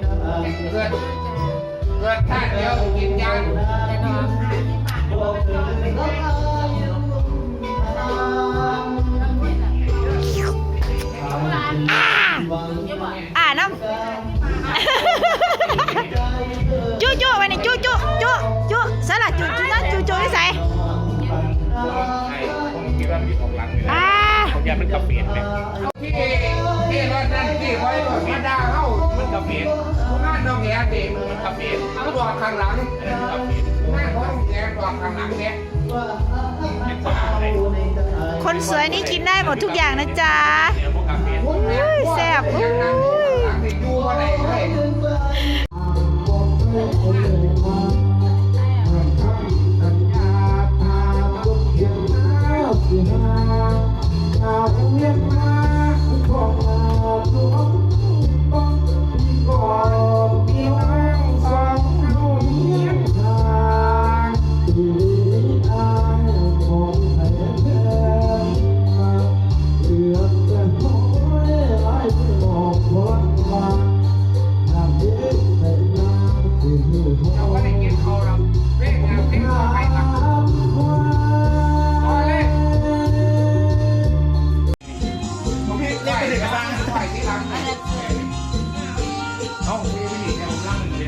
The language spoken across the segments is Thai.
เกิดเกิดท่าเดียวกินยาแต่น้องอ่าน้ำจู้จู้ไปนี่จู้จู้จู้จู้สลัดจู้จู้นั่นจู้จู้ที่ใส่ผมคิดว่ามันมีของหลังอยู่อ่าผมอยากมันกระเฟียนไห มันกรนงานน้องแง่เด็กมันกระเฟียนก็บอกข้างหลังอันนั้นกระเฟียนงานของแง่บอกข้างหลังเนี่ยคนสวยนี่กินได้หมดทุกอย่างนะจ๊ะเดี๋ยวพวกกระเฟียนอุ้ยแซ่บอุ้ย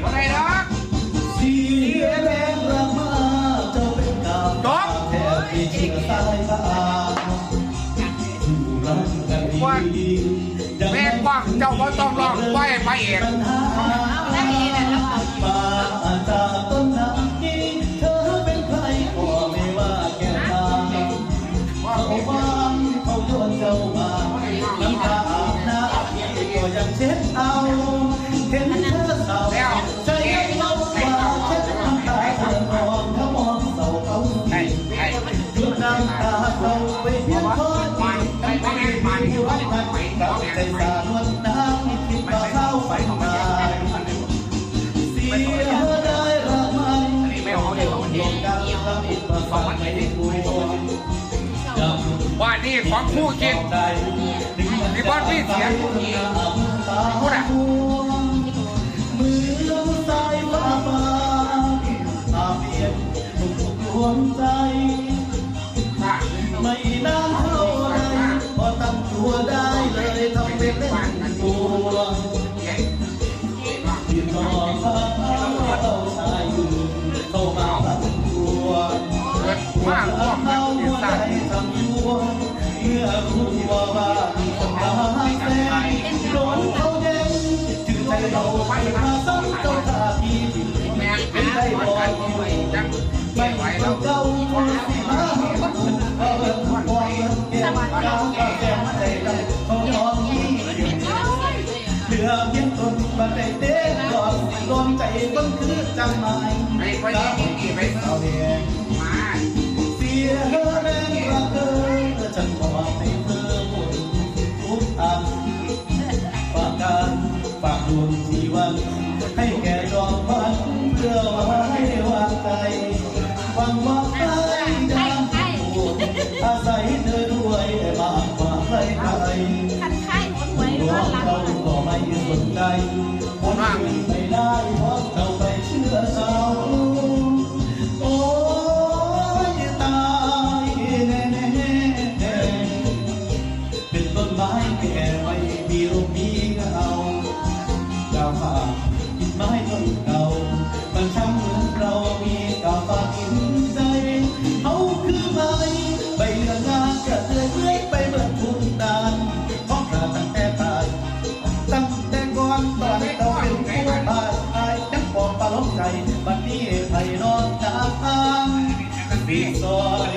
ผมลังเลยว่าไงดอกเสียแรงรักมาเจ้าเป็นดาวจบแทบไม่เชื่อสายตาอยู่รักกันดียังแม่กว้างเจ้าก็ต้องร้องไหวไปเองปัญหามาจากต้นน้ำนี้เธอเป็นใครก็ไม่ว่า หยุดน้ำตาเศร้าไปเพียงพอมันไม่ไม่ไม่มันที่รักมันกับใจสานวนน้ำคิดว่าเข้าไปมาเสียได้รักมันลยองมันเองการทำอิประสานไม่ได้คุยว่านี่ของผู้คิดใจมีบอสพี่เสียงพูดอะมือสายฟ้าฟ้าอาเปลี่ยนทุกทุกดวงใจ เหลือเพียงตนบัดได้เด้ก่อนสิรวมใจคนคือจังไม้ไอ้คนนี้กี่ไปเอาแดงเสียแรงรักเธอฉันขอกให้เธอหมดทุกอันฝากการฝากดวงชีวัน ให้แก่ดอกพันเพื่อไว้วางใจหวังว่า คนอื่นไม่ได้เพราะเราไปเชื่อเขาโอ้ยตายแน่แน่เป็นต้นไม้แก่ไม่มีลมมีเงาดาวฟ้า só.